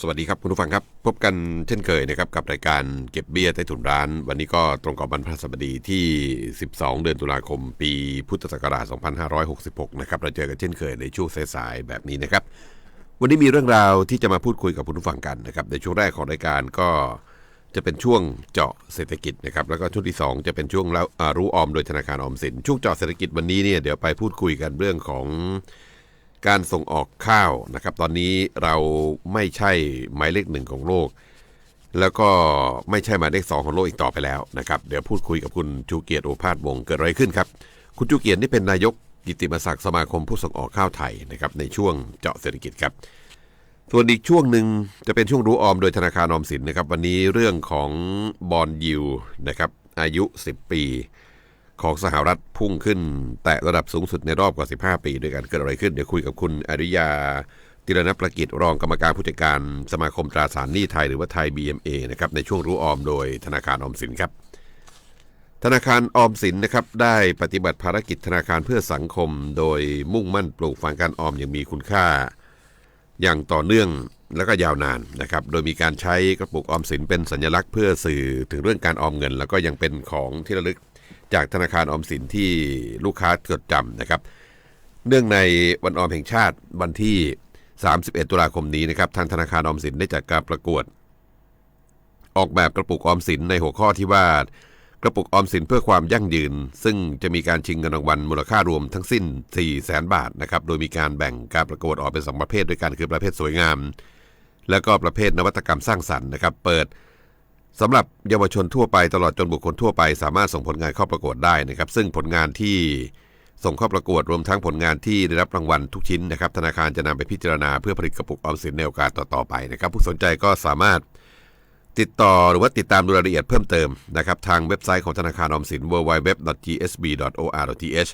สวัสดีครับคุณผู้ฟังครับ พบกันเช่นเคยนะครับกับรายการเก็บเบี้ยใต้ถุนร้าน วันนี้ก็ตรงกับวันพฤหัสบดีที่ 12 เดือนตุลาคม ปีพุทธศักราช 2566 นะครับเราเจอกันเช่นเคยในช่วงสายๆแบบนี้นะครับ วันนี้มีเรื่องราวที่จะมาพูดคุยกับคุณผู้ฟังกันนะครับในช่วงแรกของรายการก็จะเป็นช่วงเจาะเศรษฐกิจนะครับแล้วก็ช่วงที่ 2 จะเป็นช่วงแล้วรู้ออมโดยธนาคารออมสินช่วงเจาะเศรษฐกิจวันนี้เนี่ยเดี๋ยวไปพูดคุยกันเรื่องของ การส่งออกข้าวนะครับ ตอนนี้เราไม่ใช่หมายเลขหนึ่งของโลก แล้วก็ไม่ใช่หมายเลขสองของโลกอีกต่อไปแล้วนะครับ เดี๋ยวพูดคุยกับคุณชูเกียรติโอภาสวงเกิดอะไรขึ้นครับ คุณชูเกียรตินี่เป็นนายกกิตติมศักดิ์สมาคมผู้ส่งออกข้าวไทยนะครับในช่วงเจาะเศรษฐกิจครับส่วนอีกช่วงหนึ่งจะเป็นช่วงรู้ออมโดยธนาคารออมสินนะครับ วันนี้เรื่องของบอลยิวนะครับอายุ 10 ปี ของสหรัฐพุ่งขึ้น แตะระดับสูงสุดในรอบกว่า 15 ปีด้วยกันเกิดอะไรขึ้น เดี๋ยวคุยกับคุณอริยาติรณประกิจรองกรรมการผู้จัดการสมาคมตราสารหนี้ไทยหรือว่าไทย BMA นะครับในช่วงรู้ออมโดยธนาคารออมสินครับ ธนาคารออมสินนะครับได้ปฏิบัติภารกิจธนาคารเพื่อสังคม โดยมุ่งมั่นปลูกฝังการออมอย่างมีคุณค่า อย่างต่อเนื่องและก็ยาวนานนะครับ โดยมีการใช้กระปุกออมสินเป็นสัญลักษณ์เพื่อสื่อถึงเรื่องการออมเงิน แล้วก็ยังเป็นของที่ระลึก จากธนาคารออมสินที่ลูกค้าจดจำนะครับ เนื่องในวันออมแห่งชาติวันที่ 31 ตุลาคมนี้นะครับ ทางธนาคารออมสินได้จัดการประกวด ออกแบบกระปุกออมสินในหัวข้อที่ว่ากระปุกออมสินเพื่อความยั่งยืน ซึ่งจะมีการชิงเงินรางวัลมูลค่ารวมทั้งสิ้น 4 0 0แสนบาทนะครับ โดยมีการแบ่งการประกวดออกเป็น2ประเภทด้วยกันคือประเภทสวยงาม และก็ประเภทนวัตกรรมสร้างสรรค์นะครับ เปิด สำหรับเยาวชนทั่วไปตลอดจนบุคคลทั่วไป สามารถส่งผลงานเข้าประกวดได้นะครับ ซึ่งผลงานที่ส่งเข้าประกวดรวมทั้งผลงานที่ได้รับรางวัลทุกชิ้นนะครับ ธนาคารจะนำไปพิจารณาเพื่อผลิตกระปุกออมสินในโอกาสต่อๆไปนะครับ ผู้สนใจก็สามารถติดต่อหรือว่าติดตามดูรายละเอียดเพิ่มเติมนะครับทางเว็บไซต์ของธนาคารออมสิน www.gsb.or.th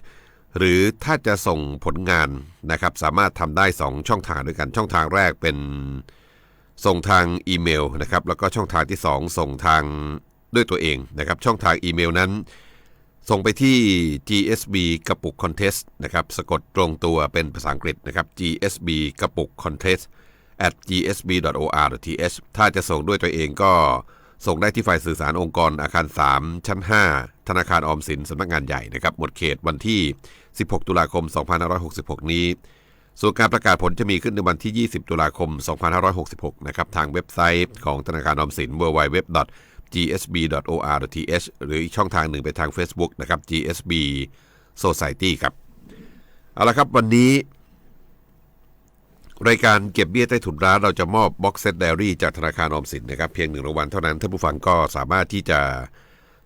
หรือถ้าจะส่งผลงานนะครับสามารถทำได้ 2 ช่องทางด้วยกันช่องทางแรกเป็น ส่งทางอีเมลนะครับแล้วก็ช่องทางที่ 2 ส่งทางด้วยตัวเองนะครับ ช่องทางอีเมลนั้น ส่งไปที่ GSB กระปุก contest นะครับสะกดตรงตัวเป็นภาษาอังกฤษนะครับ GSB กระปุก contest at gsb.or.th ถ้าจะส่งด้วยตัวเองก็ส่งได้ที่ฝ่ายสื่อสารองค์กรอาคาร 3 ชั้น 5 ธนาคารออมสินสำนักงานใหญ่นะครับ หมดเขตวันที่ 16 ตุลาคม 2566 นี้ ส่วนการประกาศผลจะมีขึ้นในวันที่ 20 ตุลาคม 2566 นะครับ ทางเว็บไซต์ของธนาคารออมสิน www.gsb.or.th หรืออีกช่องทางหนึ่งไปทาง Facebook นะครับ GSB Society ครับ เอาละครับวันนี้ รายการเก็บเบี้ยใต้ถุนร้านเราจะมอบบ็อกเซตไดอารี่จากธนาคารออมสินนะครับ เพียงหนึ่งรางวัลเท่านั้นท่านผู้ฟังก็สามารถที่จะ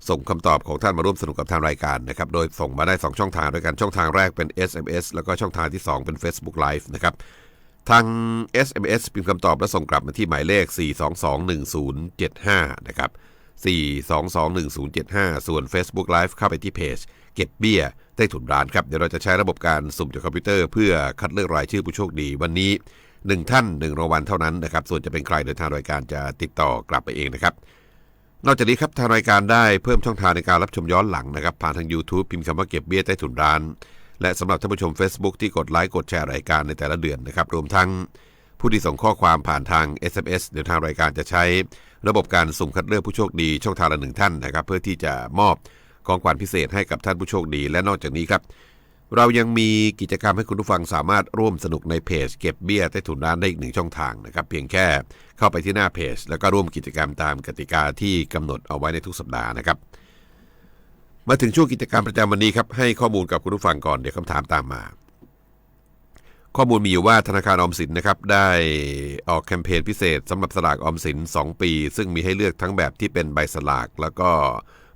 ส่งคำตอบของท่านมาร่วมสนุกกับทางรายการนะครับ โดยส่งมาได้ 2 ช่องทางด้วยกัน ช่องทางแรกเป็น SMS แล้วก็ช่องทางที่ 2 เป็น Facebook Live นะครับ ทาง SMS พิมพ์คำตอบและส่งกลับมาที่หมายเลข 4221075 นะครับ 4221075 ส่วน Facebook Live เข้าไปที่เพจ เก็บเบี้ยใต้ถุนร้านครับ เดี๋ยวเราจะใช้ระบบการสุ่มจากคอมพิวเตอร์เพื่อคัดเลือกรายชื่อผู้โชคดีวันนี้1ท่าน1รางวัลเท่านั้นนะครับ ส่วนจะเป็นใครโดยทางรายการจะติดต่อกลับไปเองนะครับ นอกจากนี้ครับทางรายการได้เพิ่มช่องทางในการรับชมย้อนหลังนะครับผ่านทาง YouTube พิมพ์คำว่าเก็บเบี้ยใต้ถุนร้าน และสำหรับท่านผู้ชม Facebook ที่กดไลค์กดแชร์รายการในแต่ละเดือนนะครับรวมทั้งผู้ที่ส่งข้อความผ่านทาง SMS เดี๋ยวทางรายการจะใช้ ระบบการสุ่มคัดเลือกผู้โชคดีช่องทางละหนึ่งท่านนะครับเพื่อที่จะมอบของขวัญพิเศษให้กับท่านผู้โชคดี และนอกจากนี้ครับ เรายังมีกิจกรรมให้คุณผู้ฟังสามารถร่วมสนุกในเพจเก็บเบี้ยใต้ถุนร้านได้อีกหนึ่งช่องทางนะครับ เพียงแค่เข้าไปที่หน้าเพจ แล้วก็ร่วมกิจกรรมตามกติกาที่กำหนดเอาไว้ในทุกสัปดาห์นะครับ มาถึงช่วงกิจกรรมประจำวันนี้ครับให้ข้อมูลกับคุณผู้ฟังก่อนเดี๋ยวคำถามตามมา ข้อมูลมีอยู่ว่าธนาคารออมสินนะครับได้ออกแคมเปญพิเศษสำหรับสลากออมสิน 2 ปี ซึ่งมีให้เลือกทั้งแบบที่เป็นใบสลาก แล้วก็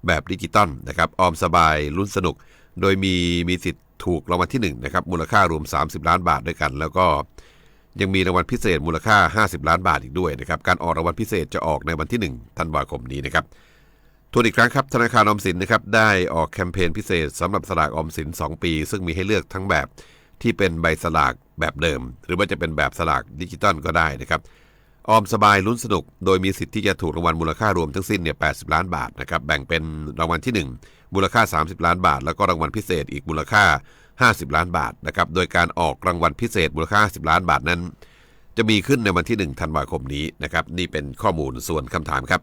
แบบดิจิตอลนะครับออมสบายลุ้นสนุก โดยมีมีสิทธิ์ ถูกรางวัลที่1นะครับมูลค่ารวม 30 ล้านบาทด้วยกัน แล้วก็ยังมีรางวัลพิเศษมูลค่า 50 ล้านบาทอีกด้วยนะครับการออกรางวัลพิเศษจะออกในวันที่ 1 ธันวาคมนี้นะครับทวนอีกครั้งครับธนาคารออมสินนะครับได้ออกแคมเปญพิเศษสำหรับสลากออมสิน 2 ปี ซึ่งมีให้เลือกทั้งแบบที่เป็นใบสลากแบบเดิม หรือว่าจะเป็นแบบสลากดิจิตอลก็ได้นะครับ ออมสบายลุ้นสนุก โดยมีสิทธิ์ที่จะถูกรางวัลมูลค่ารวมทั้งสิ้นเนี่ย80ล้านบาทนะครับแบ่งเป็นรางวัลที่ 1 มูลค่า 30 ล้านบาท แล้วก็รางวัลพิเศษอีกมูลค่า 50 ล้านบาทนะครับโดยการออกรางวัลพิเศษมูลค่า 50 ล้านบาทนั้น จะมีขึ้นในวันที่ 1 ธันวาคมนี้นะครับนี่เป็นข้อมูลส่วนคำถามครับ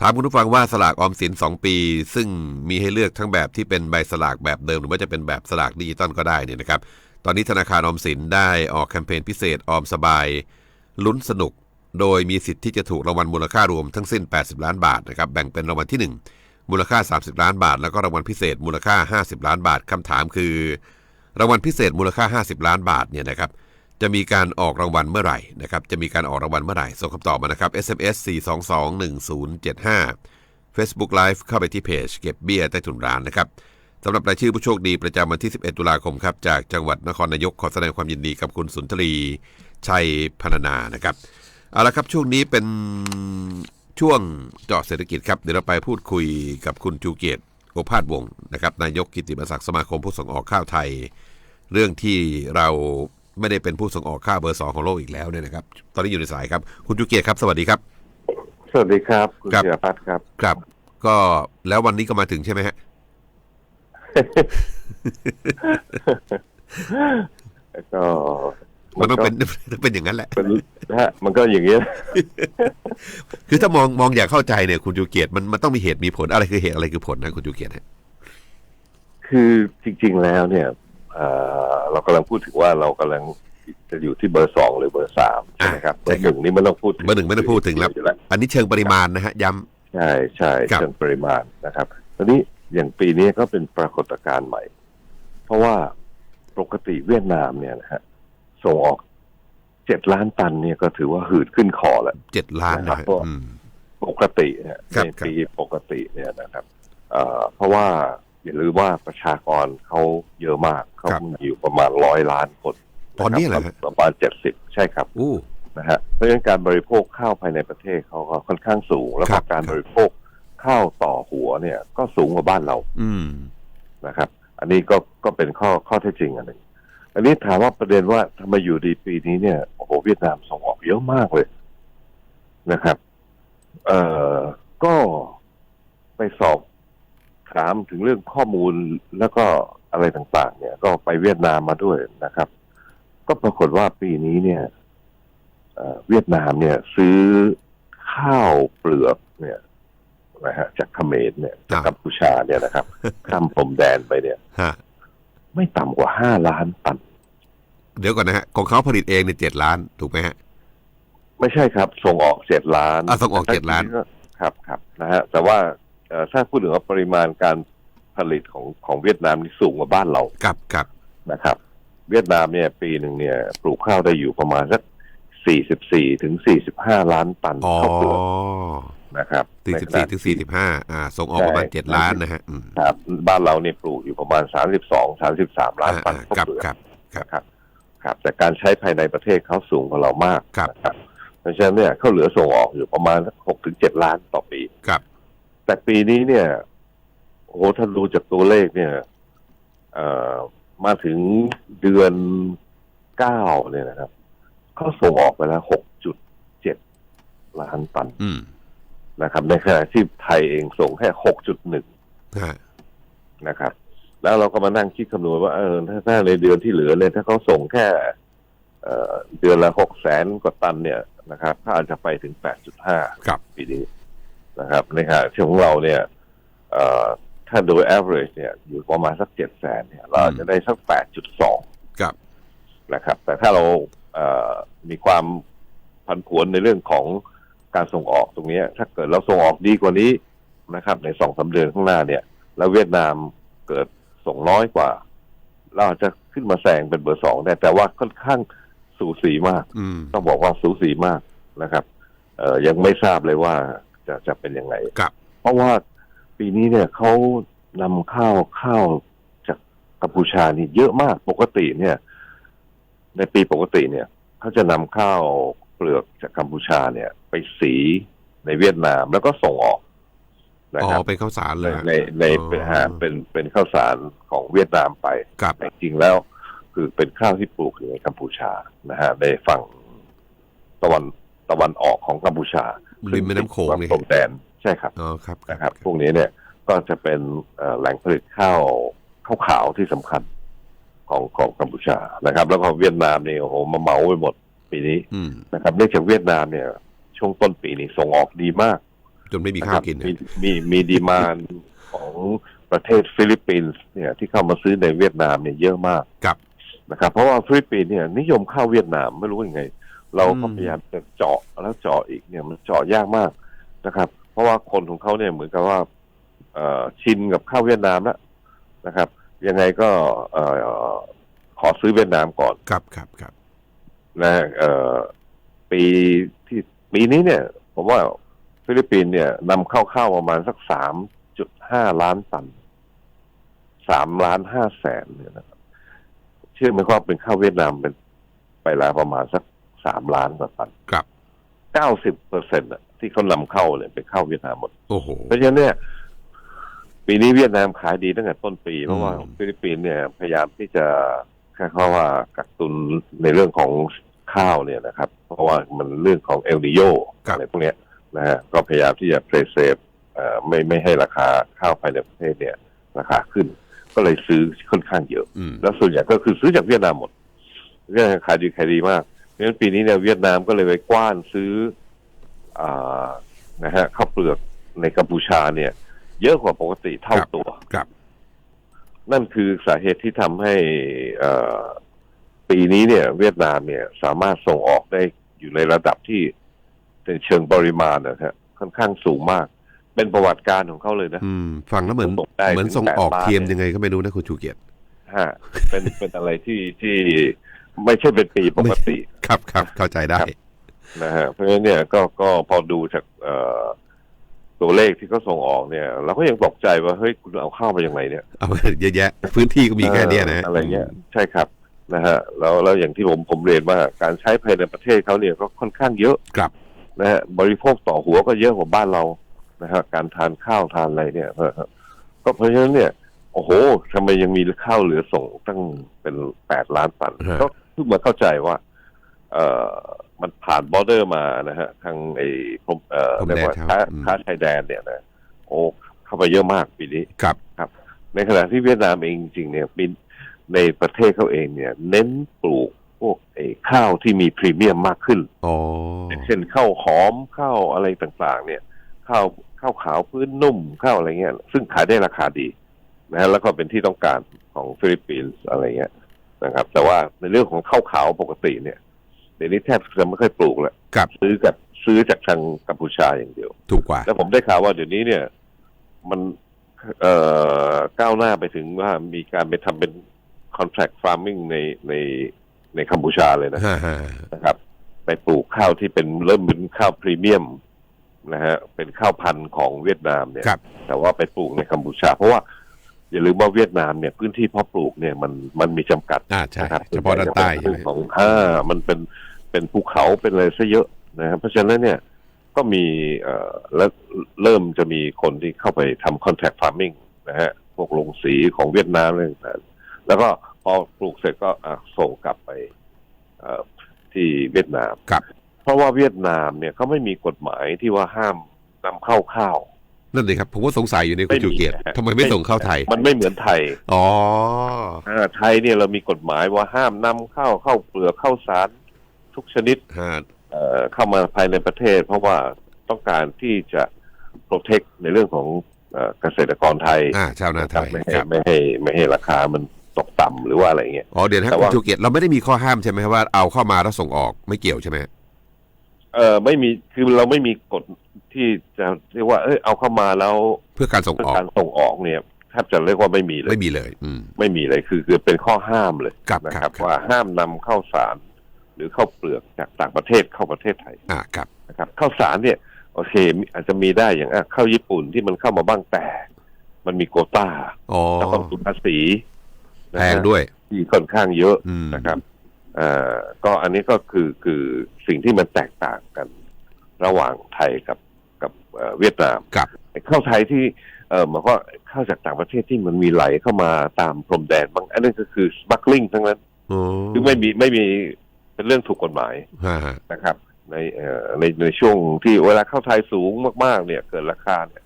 ถามคุณผู้ฟังว่าสลากออมสิน 2 ปี ซึ่งมีให้เลือกทั้งแบบที่เป็นใบสลากแบบเดิม หรือว่าจะเป็นแบบสลากดิจิตอลก็ได้เนี่ยนะครับตอนนี้ธนาคารออมสินได้ออกแคมเปญพิเศษออมสบาย ลุ้นสนุก โดยมีสิทธิ์ที่จะถูกรางวัลมูลค่ารวมทั้งสิ้น 80 ล้านบาทนะครับแบ่งเป็นรางวัลที่ 1 มูลค่า 30 ล้านบาท แล้วก็รางวัลพิเศษมูลค่า 50 ล้านบาทคำถามคือ รางวัลพิเศษมูลค่า 50 ล้านบาทเนี่ยนะครับจะมีการออกรางวัลเมื่อไหร่นะครับจะมีการออกรางวัลเมื่อไหร่ส่งคำตอบมานะครับ SMS 4221075 Facebook Live เข้าไปที่เพจเก็บเบี้ยใต้ถุนร้านนะครับสำหรับรายชื่อผู้โชคดีประจำวันที่ 11 ตุลาคมครับ จากจังหวัดนครนายกขอแสดงความยินดีกับคุณสุนทรี ชัยพรรณนานะครับเอาละครับช่วงนี้เป็นช่วงเจาะเศรษฐกิจครับเดี๋ยวเราไปพูดคุยกับคุณจูเกียรติโอภาสวงศ์นะครับนายกกิตติมศักดิ์สมาคมผู้ส่งออกข้าวไทย เรื่องที่เราไม่ได้เป็นผู้ส่งออกข้าวเบอร์สองของโลกอีกแล้วเนี่ยนะครับ ตอนนี้อยู่ในสายครับคุณจูเกียรติครับ สวัสดีครับ สวัสดีครับ คุณครับเสียพัฒน์ครับครับ ก็แล้ววันนี้ก็มาถึงใช่ไหมฮะก็ มันต้องเป็นเป็นอย่างนั้นแหละเป็นฮะมันก็อย่างนี้ยคือถ้ามองมองอยากเข้าใจเนี่ยคุณจูเกียรติมันมันต้องมีเหตุมีผลอะไรคือเหตุอะไรคือผลนะคุณจูเกียรติฮะคือจริง ๆ แล้วเนี่ยเอ่อเรากำลังพูดถึงว่าเรากำลังจะอยู่ที่เบอร์สองหรือเบอร์สามใช่ไหมครับเบอร์หนึ่งนี่ไม่ต้องพูดถึงเบอร์หนึ่งไม่ต้องพูดถึงแล้วอยู่แล้วอันนี้เชิงปริมาณนะฮะย้ำใช่ใช่ครับเชิงปริมาณนะครับตอนนี้อย่างปีนี้ก็เป็นปรากฏการณ์ใหม่ เพราะว่าปกติเวียดนามเนี่ยนะฮะ ส่งออกเจ็ดล้านตันเนี่ยก็ถือว่าหืดขึ้นคอแล้วเจ็ดล้านนะครัฮะบอืมปกติเนี่ยครับในครับปีปกติเนี่ยนะครับเอ่อเพราะว่าอย่าลืมว่าประชากรเขาเยอะมากเขามีอยู่ประมาณร้อยล้านคน ตอนนี้เหรอฮะประมาณเจ็ดสิบใช่ครับอู้นะฮะเพราะฉะนั้นการบริโภคข้าวภายในประเทศเขาก็ค่อนข้างสูง แล้วครัก็บการครับบริโภคข้าวต่อหัวเนี่ย ก็สูงกว่าบ้านเรา อืมนะครับ อันนี้ก็ก็เป็นข้อข้อเท็จจริงอันหนึ่ง อันนี้ถามว่าประเด็นว่าทำไมอยู่ดีปีนี้เนี่ยโอ้โหเวียดนามส่งออกเยอะมากเลยนะครับ เอ่อก็ไปสอบถามถึงเรื่องข้อมูลแล้วก็อะไรต่างๆ เนี่ย ก็ไปเวียดนามมาด้วยนะครับ ก็ปรากฏว่าปีนี้เนี่ยเอ่อเวียดนามเนี่ย ซื้อข้าวเปลือกเนี่ยนะฮะจากเขมรเนี่ยจากกัมพูชาเนี่ยนะครับข้ามพรมแดนไปเนี่ยฮะ ไม่ต่ำกว่าห้าล้านตัน เดี๋ยวก่อนนะฮะ ของเขาผลิตเองเนี่ยเจ็ดล้าน ถูกไหมฮะ ไม่ใช่ครับ ส่งออกเจ็ดล้านอะส่งออก7ล้านครับครับนะฮะ แต่ว่าเอ่อถ้าพูดถึงว่าปริมาณการผลิตของของเวียดนามนี่สูงกว่าบ้านเรากับกับนะครับ เวียดนามเนี่ย ปีหนึ่งเนี่ย ปลูกข้าวได้อยู่ประมาณสักสี่สิบสี่ถึงสี่สิบห้าล้านตันอ๋อข้าวเปลือก นะครับสี่สิบสี่ถึงสี่สิบห้าอ่า ส่งออกประมาณเจ็ดล้านนะฮะอืมครับ บ้านเราเนี่ยปลูกอยู่ประมาณสามสิบสองสามสิบสามล้านอ่าตันอ่าข้าวกับเปลือกกับครับครับ ครับ แต่การใช้ภายในประเทศเขาสูงกว่าเรามากครับนะครับเพราะฉะนั้นเนี่ยเขาเหลือส่งออกอยู่ประมาณหกถึงเจ็ดล้านต่อปีกับ แต่ปีนี้เนี่ยโอ้โหถ้าดูจากตัวเลขเนี่ยเอ่อมาถึงเดือนเก้าเนี่ยนะครับเขาส่งออกไปแล้วหกจุดเจ็ดล้านตัน อืม นะครับ ในขณะที่ไทยเองส่งแค่หกจุดหนึ่งฮะนะครับ แล้วเราก็มานั่งคิดคำนวณว่าเออถ้าถ้าในเดือนที่เหลือเนี่ยถ้าเขาส่งแค่เอ่อเดือนละหกแสนกว่าตันเนี่ยนะครับถ้าอาจจะไปถึงแปดจุดห้ากับปีนี้นะครับในขณะที่ของเราเนี่ยเอ่อถ้าโดย average เนี่ย อยู่ประมาณสักเจ็ดแสนเนี่ย เราอาจจะได้สักแปดจุดสองกับนะครับ แต่ถ้าเราเอ่อมีความผันผวนในเรื่องของ การส่งออกตรงเนี้ยถ้าเกิดเราส่งออกดีกว่านี้นะครับ ในสองสาเดือนข้างหน้าเนี่ย แล้วเวียดนามเกิดส่งน้อยกว่า เราอาจจะขึ้นมาแซงเป็นเบอร์สองได้แต่ว่าค่อนข้างสูสีมากอืมต้องบอกว่าสูสีมากนะครับ เอ่อยังไม่ทราบเลยว่าจะจะเป็นยังไงกับเพราะว่าปีนี้เนี่ยเขานำข้าวข้าวจากกัมพูชานี่เยอะมากปกติเนี่ย ในปีปกติเนี่ยเขาจะนำข้าว เปลือกจากกัมพูชาเนี่ย ไปสีในเวียดนามแล้วก็ส่งออกนะอ๋อครับเป็นข้าวสารเลในยฮะในในเป็นอ๋อหาเป็นเป็นข้าวสารของเวียดนามไปกับแต่จริงแล้ว คือเป็นข้าวที่ปลูกอยู่ในกัมพูชานะฮะในฝั่งตะวันตะวันออกของกัมพูชาริมแม่น้ำโขงซึ่นี่ติดกับพรมแดนใช่ครับอ๋อครับนะครับพวกนี้เนี่ยก็จะเป็นเอ่อแหล่งผลิตข้าวข้าวขาวที่สำคัญของของกัมพูชานะครับ แล้วก็เวียดนามเนี่ยโอ้โหมาเหมาไปหมด ปีนี้อืมนะครับเนื่องจากเวียดนามเนี่ย ช่วงต้นปีนี้ส่งออกดีมาก จนไม่มีนะข้าควรับกินนะมีมีมีดีมานของประเทศฟิลิปปินส์เนี่ยที่เข้ามาซื้อในเวียดนามเนี่ยเยอะมากกับนะครับ เพราะว่าฟิลิปปินส์เนี่ยนิยมเข้าเวียดนามไม่รู้ยังไง เราก็อืมพยายามจะเจาะแล้วเจาะอีกเนี่ยมันเจาะยากมากนะครับ เพราะว่าคนของเขาเนี่ยเหมือนกับว่าเอ่อชินกับข้าวเวียดนามแล้วนะครับ ยังไงก็เอ่อขอซื้อเวียดนามก่อนครับครับครับ นะเอ่อปีที่ปีนี้เนี่ย ผมว่าฟิลิปปินส์เนี่ยนำเข้าข้าวประมาณสักสามจุดห้าล้านตันสามล้านห้าแสนเนี่ยนะครับเชื่อไหมว่าเป็นข้าวเวียดนามเป็นไปแล้วประมาณสักสามล้านกว่าตันครับเก้าสิบเปอร์เซ็นต์ที่เขานำเข้าเนี่ยเป็นข้าวเวียดนามหมดโอ้โหเพราะฉะนั้นเนี่ยปีนี้เวียดนามขายดีตั้งแต่ต้นปีเพราะว่าอืมฟิลิปปินส์เนี่ยพยายามที่จะแค่เขาว่ากักตุนในเรื่องของ ข้าวเนี่ยนะครับ เพราะว่ามันเรื่องของเอลนิโยอะไรพวกเนี้ยนะฮะก็พยายามที่จะเพลเซฟไม่ไม่ให้ราคาข้าวภายในประเทศเนี่ย ราคาขึ้น ก็เลยซื้อค่อนข้างเยอะอืมแล้วส่วนใหญ่ก็คือซื้อจากเวียดนามหมดเวียดนามขายดีขายดีมากเพราะฉะนั้นปีนี้เนี่ยเวียดนามก็เลยไปกว้านซื้ออ่านะฮะข้าวเปลือกในกัมพูชาเนี่ย เยอะกว่าปกติเท่าตัวครับ นั่นคือสาเหตุที่ทำให้เอ่อ ปีนี้เนี่ย เวียดนามเนี่ย สามารถส่งออกได้อยู่ในระดับที่ในเชิงปริมาณนะฮะค่อนข้างสูงมาก เป็นประวัติการของเขาเลยนะอืมฟังแล้วเหมือนส่งได้เหมือนถึงส่งออกแปดล้านเทียมยังไงก็ไม่รู้นะคุณชูเกียรติฮะเป็นเป็นอะไรที่ที่ไม่ใช่เป็นปีปกติ ครับครับเข้าใจได้ครับนะฮะเพราะฉะนั้นเนี่ยก็ก็พอดูจากเอ่อตัวเลขที่เขาส่งออกเนี่ย เราก็ยังตกใจว่าเฮ้ยคุณเอาเข้ามาอย่างไรเนี่ยเอาเยอะแยะ พื้นที่ก็มีแค่เนี้ยนะเอออะไรเงี้ยใช่ครับ นะฮะแล้วแล้วอย่างที่ผมผมเรียนว่าการใช้ภายในประเทศเขาเนี่ยก็ค่อนข้างเยอะครับนะฮะบริโภคต่อหัวก็เยอะกว่าบ้านเรานะฮะการทานข้าวทานอะไรเนี่ยเออก็เพราะฉะนั้นเนี่ยโอ้โหทำไมยังมีข้าวเหลือส่งตั้งเป็นแปดล้านตันฮะก็เพิ่งมาเข้าใจว่า เอ่อมันผ่านบอร์เดอร์มานะฮะทางไอ้พรมเอ่อพรมเรียแดกนว่าครับค้าอืมค้าชายแดนเนี่ยนะโอ้เข้าไปเยอะมากปีนี้ครับในขณะที่เวียดนามเองจริงๆเนี่ยปี ในประเทศเขาเองเนี่ย เน้นปลูกพวกไอ้ข้าวที่มีพรีเมียมมากขึ้นอ๋อเช่นข้าวหอมข้าวอะไรต่างๆ เนี่ยข้าวข้าวขาวพื้นนุ่มข้าวอะไรเงี้ย ซึ่งขายได้ราคาดีนะฮะแล้วก็เป็นที่ต้องการของฟิลิปปินส์อะไรเงี้ยนะครับ แต่ว่าในเรื่องของข้าวขาวปกติเนี่ยเดี๋ยวนี้แทบจะไม่ค่อยปลูกแล้วครับซื้อกับซื้อจากทางกัมพูชาอย่างเดียว ถูกกว่า แล้วผมได้ข่าวว่าเดี๋ยวนี้เนี่ย มันเอ่อก้าวหน้าไปถึงว่ามีการไปทำเป็น contract farming ในในในกัมพูชาเลยนะฮ่าฮ่านะครับ ไปปลูกข้าวที่เป็นเริ่มเป็นข้าวพรีเมียมนะฮะเป็นข้าวพันธุ์ของเวียดนามเนี่ยครับแต่ว่าไปปลูกในกัมพูชา เพราะว่าอย่าลืมว่าเวียดนามเนี่ยพื้นที่เพาะปลูกเนี่ยมันมันมีจำกัดอ่าใช่นะครับเฉพาะด้านใต้ใช่เรื่ไหมองของอ่ามันเป็นเป็นภูเขาเป็นอะไรซะเยอะนะครับเพราะฉะนั้นเนี่ยก็มีเอ่อแล้วเริ่มจะมีคนที่เข้าไปทำ contact farming นะฮะพวกลงสีของเวียดนามอะไรต่างๆแล้วก็ พอปลูกเสร็จก็อะส่งกลับไปเอ่อที่เวียดนามครับ เพราะว่าเวียดนามเนี่ยเขาไม่มีกฎหมายที่ว่าห้ามนำเข้าข้าวนั่นเลยครับผมก็สงสัยอยู่ในคุณชูเกียรติไม่มีนะฮะทำไมไม่ส่งเข้าไทย มันไม่เหมือนไทย อ๋ออ่าไทยเนี่ยเรามีกฎหมายว่าห้ามนำเข้าเข้าเปลือกเข้าสารทุกชนิดฮะเอ่อเข้ามาภายในประเทศ เพราะว่าต้องการที่จะโปรเทคในเรื่องของเอ่อเกษตรกรไทยอ่าชาวนาไทยไม่ให้ครับไม่ให้ไม่ให้ราคามัน ตกต่ำหรือว่าอะไรเงี้ยอ๋อเดี๋ยวนะแต่คุณว่าชูเกียรติเราไม่ได้มีข้อห้ามใช่ไหมครับว่าเอาเข้ามาแล้วส่งออกไม่เกี่ยวใช่ไหมเออไม่มีคือเราไม่มีกฎที่จะเรียกว่าเอยเอาเข้ามาแล้ว เพื่อการส่งเพื่อออกการส่งออกเนี่ยแทบจะเรียกว่าไม่มีเลยไม่มีเลย อืมไม่มีเลยคือคือเป็นข้อห้ามเลยครับนะคครัรับบว่าห้ามนำเข้าสาร หรือเข้าเปลือกจากต่างประเทศเข้าประเทศไทยอ่าครับนะครับข้าวสารเนี่ยโอเคมีอาจจะมีได้อย่างอะข้าวญี่ปุ่นที่มันเข้ามาบ้างแต่ มันมีโควต้าอ๋อแล้วต้องทุนภาษีนะ แพฮะงด้วย ที่ค่อนข้างเยอะอืมนะครับเอ่อก็อันนี้ก็คือคือสิ่งที่มันแตกต่างกันระหว่างไทยกับกับเอ่อเวียดนามกับไอ้ข้าวไทยที่เออหมายความว่าข้าวจากต่างประเทศที่มันมีไหลเข้ามาตามพรมแดนบางอันนั้นก็คือสปักลิงทั้งนั้นอ๋อคือไม่มีไม่มีเป็นเรื่องถูกกฎหมายฮ่าฮ่านะครับ ในเอ่อในในช่วงที่เวลาข้าวไทยสูงมาก ๆ เนี่ย เกิดราคาเนี่ย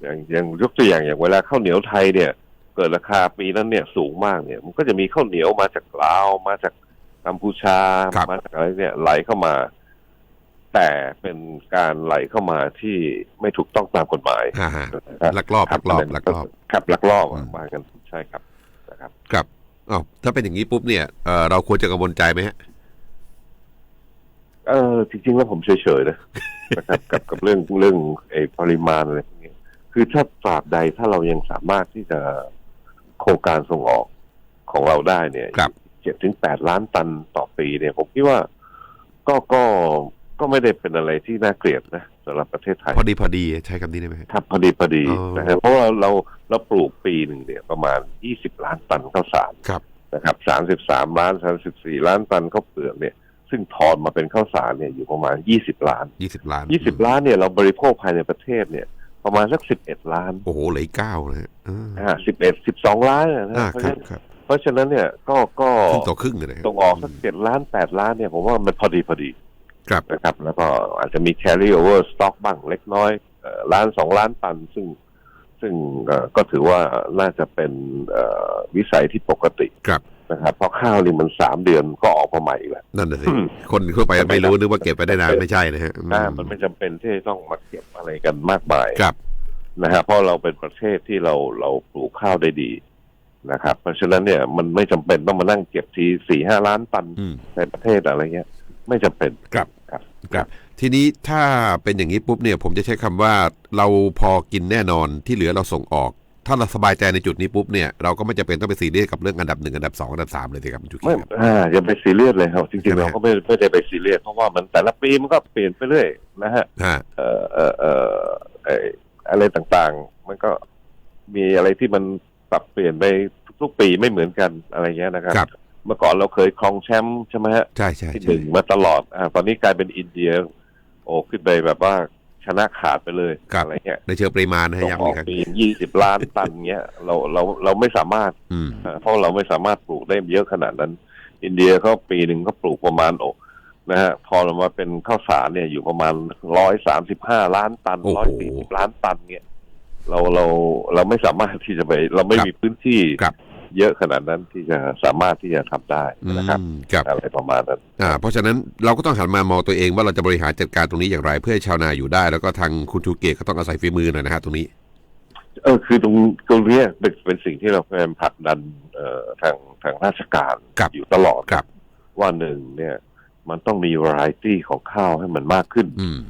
อย่างอย่างยกตัวอย่างอย่างเวลาข้าวเหนียวไทยเนี่ย เกิดราคาปีนั้นเนี่ยสูงมากเนี่ย มันก็จะมีข้าวเหนียวมาจากลาว มาจากกัมพูชา ครับมาจากอะไรเนี่ยไหลเข้ามา แต่เป็นการไหลเข้ามาที่ไม่ถูกต้องตามกฎหมายอ่าฮะนะครับลักลอบลักลอบลักลอบ ครับลักลอบอือะมว่ากันใช่ครับนะครับ ครับอ้าวถ้าเป็นอย่างนี้ปุ๊บเนี่ยเอ่อเราควรจะกังวลใจไหมฮะ เออจริงๆแล้วผมเฉยๆนะนะครับ กับกับเรื่องเรื่องไอ้ปริมาณอะไรพวกนี้คือถ้าตราบใดถ้าเรายังสามารถที่จะ โครงการส่งออกของเราได้เนี่ยครับเจ็ดถึงแปดล้านตันต่อปีเนี่ย ผมคิดว่าก็ก็ก็ไม่ได้เป็นอะไรที่น่าเกลียดนะสำหรับประเทศไทย พอดีพอดีใช้คำนี้ได้ไหมฮะครับพอดีพอดีอ๋อนะครับเพราะว่าเราเราปลูกปีหนึ่งเนี่ยประมาณยี่สิบล้านตันข้าวสารครับนะครับสามสิบสามล้านสามสิบสี่ล้านตันข้าวเปลือกเนี่ย ซึ่งถอนมาเป็นข้าวสารเนี่ยอยู่ประมาณยี่สิบล้านยี่สิบล้านยี่สิบล้านเนี่ยเราบริโภคภายในประเทศเนี่ย ประมาณสักสิบเอ็ดล้าน โอ้โหเหลืออกเก้านะฮะอ่าอ่าสิบเอ็ดสิบสองล้านนะอ่าเพราะคฉะรับนั้นครับเพราะฉะนั้นเนี่ยก็ก็ครึ่งต่อครึ่งเลยนะฮะส่งออกสักเจ็ดล้านแปดล้านเนี่ยผมว่ามันพอดีพอดีครับนะครับ แล้วก็อาจจะมี carry over stock บ้างเล็กน้อยเอ่อล้านสองล้านตัน ซึ่งซึ่งเอ่อก็ถือว่าน่าจะเป็นเอ่อวิสัยที่ปกติครับ นะครับเพราะข้าวนี่มันสามเดือนก็ออกมาใหม่อีกแล้วนั่นน่ะสิอืมคนทั่วไปไม่รู้นึกว่าเก็บไปได้นานไม่ใช่นะฮะอืมอ่ามันไม่จำเป็นที่จะต้องมาเก็บอะไรกันมากมายครับนะฮะเพราะเราเป็นประเทศที่เราเราปลูกข้าวได้ดีนะครับ เพราะฉะนั้นเนี่ยมันไม่จำเป็นต้องมานั่งเก็บทีสี่ห้าล้านตันอืมในประเทศอะไรเงี้ย ไม่จำเป็นครับครับครับ ทีนี้ถ้าเป็นอย่างนี้ปุ๊บเนี่ย ผมจะใช้คำว่าเราพอกินแน่นอนที่เหลือเราส่งออก ถ้าเราสบายใจในจุดนี้ปุ๊บเนี่ยเราก็ไม่จำเป็นต้องไปซีเรียสกับเรื่องอันดับหนึ่งอันดับสองอันดับสามเลยสิครับคุณจุกีไม่ครับอ่าอย่าไปซีเรียสเลยครับจใช่ริงไหมๆเราก็ไม่ไม่ได้ไปซีเรียสเพราะว่ามันแต่ละปีมันก็เปลี่ยนไปเรื่อยนะฮะฮะเอ่อเอ่อเอ่อเอ่ออะไรต่างๆ มันก็มีอะไรที่มันปรับเปลี่ยนไปทุกๆปีไม่เหมือนกันอะไรเงี้ยนะครับครับเมื่อก่อนเราเคยครองแชมป์ใช่ไหมฮะใช่ใช่ที่หใช่นึ่งมาตลอดอ่าตอนนี้กลายเป็นอินเดีย โอ้ขึ้นไปแบบว่า ชนะขาดไปเลยครับอะไรเงี้ยในเชิงปริมาณนะฮะส่งย้ำออีอกกครั้งปียี่สิบล้านตันเงี้ยเราเราเราไม่สามารถอืมอ่าเพราะเราไม่สามารถปลูกได้เยอะขนาดนั้น อินเดียเขาปีหนึ่งก็ปลูกประมาณโอ้นะฮะพอเรามาเป็นข้าวสารเนี่ยอยู่ประมาณร้อยสามสิบห้าล้านตันโอ้ร้อยโหสี่สิบล้านตันเงี้ยเราเราเราไม่สามารถที่จะไป เราไม่ครับมีพื้นที่ครับ เยอะขนาดนั้นที่จะสามารถที่จะทำได้อืนะครับมครับอะไรประมาณนั้นอ่าเพราะฉะนั้นเราก็ต้องหันมามองตัวเองว่าเราจะบริหารจัดการตรงนี้อย่างไร เพื่อให้ชาวนาอยู่ได้ แล้วก็ทางคุณชูเกตก็ต้องอาศัยฝีมือหน่อยนะฮะตรงนี้เออคือตรงตรงเนี้ยเป็นเป็นสิ่งที่เราพยายามผลักดันเอ่อทางทางราชการครับอยู่ตลอดครับ ว่าหนึ่งเนี่ย มันต้องมี variety ของข้าวให้มันมากขึ้นอืม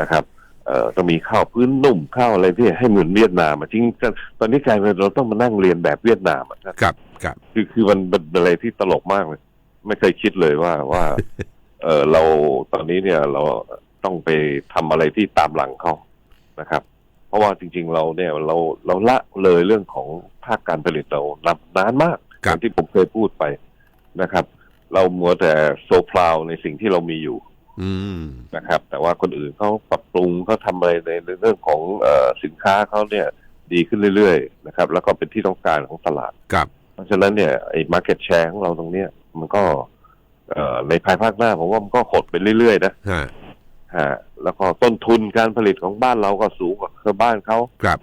นะครับ เอ่อต้องมีข้าวพื้นนุ่มข้าวอะไรที่ให้เหมือนเวียดนามอะจริงๆตอนนี้กลายเป็นเราต้องมานั่งเรียนแบบเวียดนามอะครับครับคือคือมันเป็นอะไรที่ตลกมากเลย ไม่เคยคิดเลยว่าว่า เออเราตอนนี้เนี่ยเราต้องไปทำอะไรที่ตามหลังเขานะครับ เพราะว่าจริง ๆ เราเนี่ยเราเราละเลยเรื่องของภาคการผลิตเรานานนานมากครับอย่างที่ผมเคยพูดไปนะครับ เรามัวแต่โซพลาวในสิ่งที่เรามีอยู่อืม นะครับ แต่ว่าคนอื่นเขาปรับปรุงเขาทำอะไรในในเรื่องของเออสินค้าเขาเนี่ยดีขึ้นเรื่อยๆนะครับ แล้วก็เป็นที่ต้องการของตลาดครับ เพราะฉะนั้นเนี่ยไอ้ market share ของเราตรงเนี้ย มันก็เอ่อในภายภาคหน้าผมว่ามันก็หดไปเรื่อยๆนะฮะฮะแล้วก็ต้นทุนการผลิตของบ้านเราก็สูงกว่าชาวบ้านเขาครับ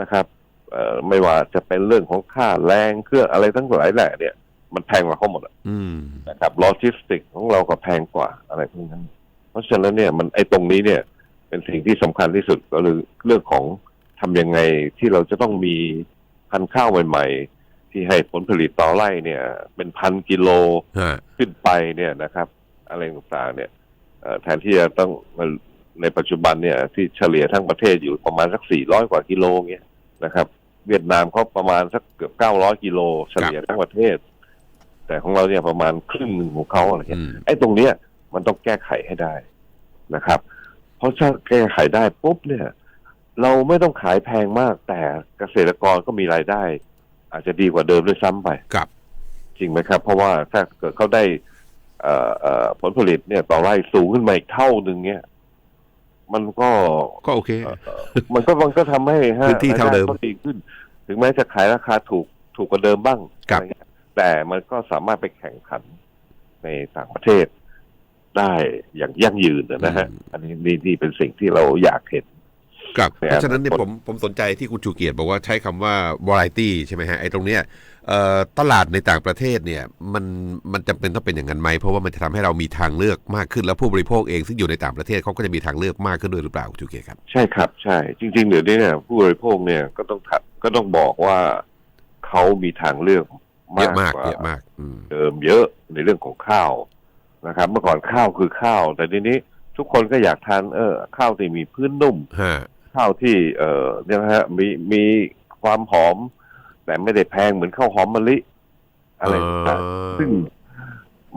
นะครับเอ่อไม่ว่าจะเป็นเรื่องของค่าแรงเครื่องอะไรทั้งหลายแหละเนี่ย มันแพงกว่าเขาหมดอะอืมนะครับโลจิสติกของเราก็แพงกว่าอะไรพวกนั้น เพราะฉะนั้นเนี่ยมันไอ้ตรงนี้เนี่ย เป็นสิ่งที่สำคัญที่สุดก็คือเรื่องของทำยังไงที่เราจะต้องมีพันธุ์ข้าวใหม่ๆ ที่ให้ผลผลิตต่อไร่เนี่ย เป็นพันกิโลฮะขึ้นไปเนี่ยนะครับ อะไรต่างๆเนี่ยเอ่อแทนที่จะต้องในปัจจุบันเนี่ย ที่เฉลี่ยทั้งประเทศอยู่ประมาณสักสี่ร้อยกว่ากิโลเงี้ยนะครับ เวียดนามเขาประมาณสักเกือบเก้าร้อยกิโลเฉลี่ยทั้งประเทศ แต่ของเราเนี่ยประมาณครึ่งหนึ่งของเขาอะไรเงี้ยอืมไอ้ตรงเนี้ยมันต้องแก้ไขให้ได้นะครับ เพราะถ้าแก้ไขได้ปุ๊บเนี่ย เราไม่ต้องขายแพงมาก แต่เกษตรกรก็มีรายได้ อาจจะดีกว่าเดิมด้วยซ้ำไปครับ จริงไหมครับ เพราะว่าถ้าเกิดเขาได้เอ่อเอ่อผลผลิตเนี่ยต่อไร่สูงขึ้นมาอีกเท่าหนึ่งเนี่ยมันก็ก็โอเคเอ่อเอ่อมันก็มันก็ทำให้ฮะพื้นที่เท่าเดิมรยไก็ดีขึ้น ถึงแม้จะขายราคาถูกถูกกว่าเดิมบ้างครับอะไรเงี้ย แต่มันก็สามารถไปแข่งขันในต่างประเทศได้อย่างยั่งยืนนะฮะ อันนี้นี่นี่เป็นสิ่งที่เราอยากเห็นครับในเพราะฉะนั้นเนี่ยอนาคตผมผมสนใจที่คุณชูเกียรติบอกว่าใช้คำว่า variety ใช่ไหมฮะไอ้ตรงเนี้ยเอ่อตลาดในต่างประเทศเนี่ยมันมันจำเป็นต้องเป็นอย่างนั้นไหมเพราะว่ามันจะทำให้เรามีทางเลือกมากขึ้นแล้วผู้บริโภคเองซึ่งอยู่ในต่างประเทศเขาก็จะมีทางเลือกมากขึ้นด้วยหรือเปล่าคุณชูเกียรติครับใช่ครับใช่จริงๆเดี๋ยวนี้เนี่ยผู้บริโภคเนี่ยก็ต้องถัดก็ต้องบอกว่าเขามีทางเลือกเยอะากมามกกว่าเยอะมากอืมเดิมเยอะในเรื่องของข้าวนะครับ เมื่อก่อนข้าวคือข้าว แต่ทีนี้ทุกคนก็อยากทานเออข้าวที่มีพื้นนุ่มฮะข้าวที่เอ่อเนี่ยนะฮะมีมีความหอม แต่ไม่ได้แพงเหมือนข้าวหอมมะลิ อะไรต่างๆซึ่ง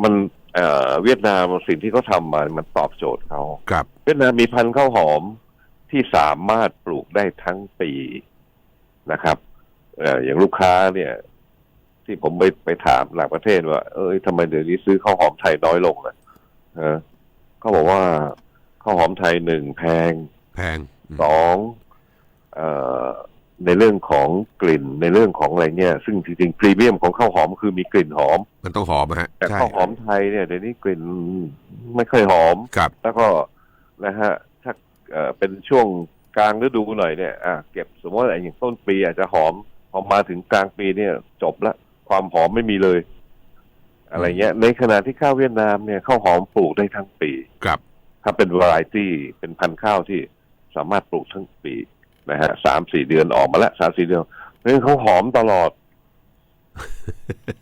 มันเอ่อเวียดนามสิ่งที่เขาทำมามันตอบโจทย์เขาครับเวียดนามมีพันธุ์ข้าวหอมที่สามารถปลูกได้ทั้งปีนะครับเอ่ออย่างลูกค้าเนี่ย ที่ผมไปไปถามหลายประเทศว่า เอ้ยทำไมเดี๋ยวนี้ซื้อข้าวหอมไทยน้อยลงนะเออเขาบอกว่าข้าวหอมไทยหนึ่งแพง แพงอืมสองเอ่อในเรื่องของกลิ่นในเรื่องของอะไรเนี่ย ซึ่งจริงๆพรีเมียมของข้าวหอมคือมีกลิ่นหอม มันต้องหอมอะฮะแต่ใช่ข้าวหอมไทยเนี่ยเดี๋ยวนี้กลิ่นไม่ค่อยหอมครับแล้วก็นะฮะถ้าเอ่อเป็นช่วงกลางฤดูหน่อยเนี่ยอะเก็บสมมติว่าอย่างต้นปีอาจจะหอมพอมาถึงกลางปีเนี่ยจบละ ความหอมไม่มีเลย อะไรเงี้ย ในขณะที่ข้าวเวียดนามเนี่ยข้าวหอมปลูกได้ทั้งปีครับ ถ้าเป็นวาไรตี้เป็นพันธุ์ข้าวที่สามารถปลูกทั้งปีนะฮะสามสี่เดือนออกมาแล้วสามสี่เดือนเพราะฉะนั้นเขาหอมตลอด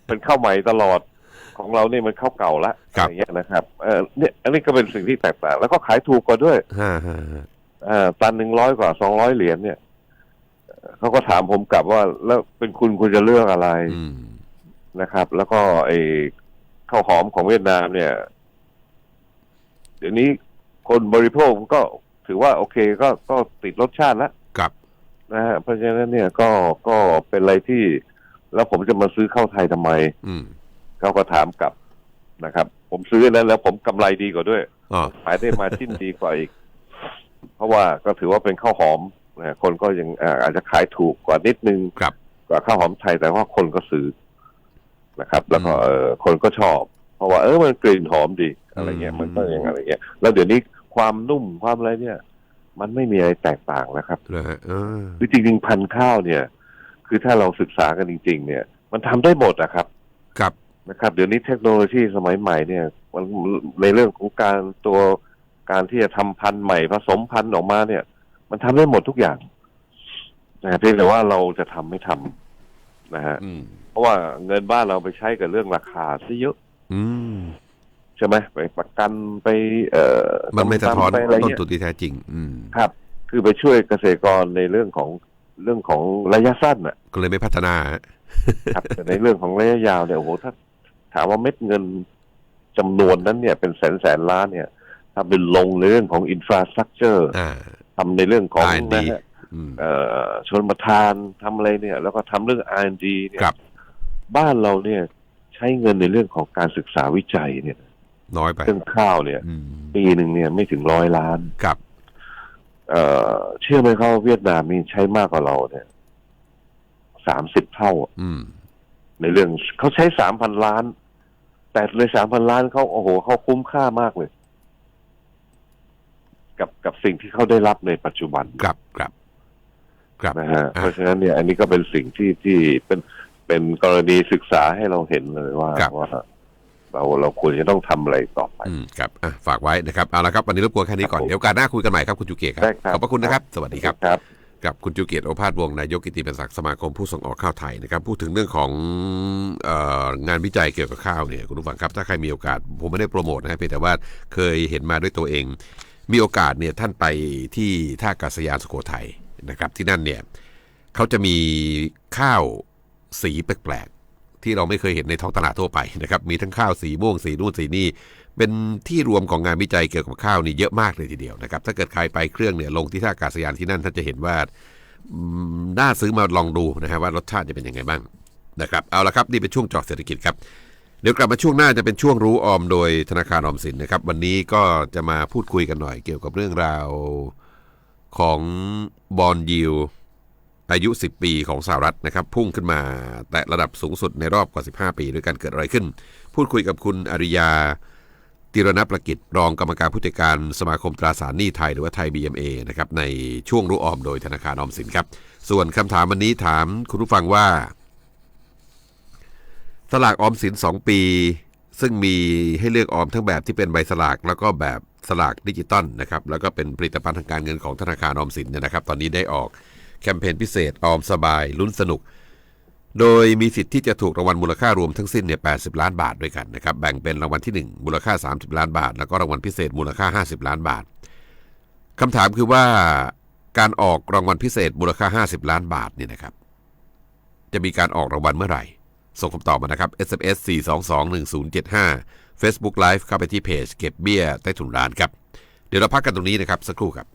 เป็นข้าวใหม่ตลอดของเราเนี่ยมันข้าวเก่าละครัอะบไรเงี้ยนะครับเออเนี่ยอันนี้ก็เป็นสิ่งที่แตกต่างแล้วก็ขายถูกกว่าด้วยฮ่าฮ่าฮ่าอ่าตันหนึ่งร้อยกว่าสองร้อยเหรียญเนี่ยเอ่อเขาก็ถามผมกลับว่า แล้วเป็นคุณคุณจะเลือกอะไรอืม นะครับ แล้วก็ไอ้ข้าวหอมของเวียดนามเนี่ย เดี๋ยวนี้คนบริโภคก็ถือว่าโอเคก็ก็ติดรสชาติแล้วครับนะฮะเพราะฉะนั้นเนี่ยก็ก็เป็นอะไรที่ แล้วผมจะมาซื้อข้าวไทยทำไม อืมเขาก็ถามกลับนะครับ ผมซื้อนั้นแล้วผมกำไรดีกว่าด้วยอ๋อขายได้มาชิ้นดีกว่าอีก เพราะว่าก็ถือว่าเป็นข้าวหอมนะคนก็ยังอ่าอาจจะขายถูกกว่านิดนึงครับกว่าข้าวหอมไทยแต่ว่าคนก็ซื้อ นะครับ แล้วก็อืมเออคนก็ชอบ เพราะว่าเออมันกลิ่นหอมดีอะไรเงี้ยอืมมันก็อย่างอะไรเงี้ยแล้วเดี๋ยวนี้ความนุ่มความอะไรเนี่ย มันไม่มีอะไรแตกต่างนะครับเลยฮะเออคือจริงๆพันธุ์ข้าวเนี่ย คือถ้าเราศึกษากันจริง ๆ เนี่ย มันทำได้หมดนะครับ ครับนะครับ เดี๋ยวนี้เทคโนโลยีสมัยใหม่เนี่ยมันในเรื่องของการตัวการที่จะทำพันธุ์ใหม่ผสมพันธุ์ออกมาเนี่ย มันทำได้หมดทุกอย่างนะเพียงแต่ว่าเราจะทำไม่ทำ นะฮะอืมเพราะว่าเงินบ้านเราไปใช้กับเรื่องราคาซะเยอะอืมใช่ไหมไปประกันไป เอ่อมันไม่สะท้อนไปอะไรต้นเงี้ยทุนที่แท้จริง อืมครับ คือไปช่วยเกษตรกรในเรื่องของเรื่องของระยะสั้นน่ะ ก็เลยไม่พัฒนาฮะครับแต่ในเรื่องของระยะยาวเนี่ยโอ้โหถ้าถามว่าเม็ดเงินจำนวนนั้นเนี่ยเป็นแสนแสนล้านเนี่ย ถ้าเป็นลงในเรื่องของอินฟราสตรักเจอร์อ่าทำในเรื่องของ R&D นะฮะอืมเอ่อ ชนประทานทำอะไรเนี่ย แล้วก็ทำเรื่อง R&D เนี่ยครับ บ้านเราเนี่ย ใช้เงินในเรื่องของการศึกษาวิจัยเนี่ย น้อยไปเรื่องข้าวเนี่ย อืมปีหนึ่งเนี่ยไม่ถึงร้อยล้าน ครับ เอ่อ เชื่อไหมครับว่าเวียดนามนี่ใช้มากกว่าเราเนี่ยสามสิบเท่าอะอืม ในเรื่องเขาใช้สามพันล้าน แต่เลยสามพันล้านเขาโอ้โหเขาคุ้มค่ามากเลย กับกับสิ่งที่เขาได้รับในปัจจุบัน ครับครับครับ นะฮะอะเพราะฉะนั้นเนี่ยอันนี้ก็เป็นสิ่งที่ที่เป็นเป็นกรณีศึกษาให้เราเห็นเลยว่าครับว่าเราเราควรจะต้องทำอะไรต่อไปอืมครับอะฝากไว้นะครับเอาละครับวันนี้รบกวนแค่นี้ก่อนครับผมเดี๋ยวโอกาสหน้าคุยกันใหม่ครับคุณจูเกียรติครัได้บครับขอบพระคุณนะครับ สวัสดีครับครับกับคุณจูเกียรติโอภาสวงศ์นายกกิติเป็นศักดิ์สมาคมผู้ส่งออกข้าวไทยนะครับพูดถึงเรื่องของเอองานวิจัยเกี่ยวกับข้าวเนี่ยคุณผู้ฟังครับถ้าใครมีโอกาสผมไม่ได้โปรโมทนะครับเพียงแต่ว่าเคยเห็นมาด้วยตัวเอง มีโอกาสเนี่ยท่านไปที่ท่าอากาศยานสุโขทัย นะครับที่นั่นเนี่ยเขาจะมีข้าวสีแปลกๆ ที่เราไม่เคยเห็นในท้องตลาดทั่วไปนะครับมีทั้งข้าวสีม่วงสีนู่นสีนี่เป็นที่รวมของงานวิจัยเกี่ยวกับข้าวนี่เยอะมากเลยทีเดียวนะครับถ้าเกิดใครไปเครื่องเนี่ยลงที่ท่าอากาศยานที่นั่นท่านจะเห็นว่าน่าซื้อมาลองดูนะฮะว่ารสชาติจะเป็นยังไงบ้างนะครับเอาละครับนี่เป็นช่วงจาะเศรษฐกิจครับเดี๋ยวกลับมาช่วงหน้าจะเป็นช่วงรู้ออมโดยธนาคารออมสินนะครับ วันนี้ก็จะมาพูดคุยกันหน่อยเกี่ยวกับเรื่องราว ของบอลยิวอายุ 10 ปีของสหรัฐนะครับ พุ่งขึ้นมา แตะระดับสูงสุดในรอบกว่า 15 ปีด้วยการเกิดอะไรขึ้น พูดคุยกับคุณอริยาติรณประกิจรองกรรมการผู้จัดการสมาคมตราสารหนี้ไทยหรือว่าไทย BMA นะครับในช่วงรู้ออมโดยธนาคารออมสินครับ ส่วนคำถามวันนี้ถามคุณผู้ฟังว่า สลากออมสิน 2 ปี ซึ่งมีให้เลือกออมทั้งแบบที่เป็นใบสลากแล้วก็แบบ สลากดิจิตอลนะครับแล้วก็เป็นผลิตภัณฑ์ทางการเงินของธนาคารออมสินเนี่ยนะครับ ตอนนี้ได้ออกแคมเปญพิเศษออมสบายลุ้นสนุก โดยมีสิทธิ์ที่จะถูกรางวัลมูลค่ารวมทั้งสิ้นเนี่ย80 ล้านบาทด้วยกันนะครับแบ่งเป็นรางวัลที่ 1 มูลค่า 30 ล้านบาท แล้วก็รางวัลพิเศษมูลค่า 50 ล้านบาทคำถามคือว่าการออกรางวัลพิเศษมูลค่า 50 ล้านบาทเนี่ยนะครับจะมีการออกรางวัลเมื่อไหร่ ส่งคำตอบมานะครับ SMS 4221075 Facebook Live เข้าไปที่เพจเก็บเบี้ยใต้ถุนร้านครับ เดี๋ยวเราพักกันตรงนี้นะครับสักครู่ครับ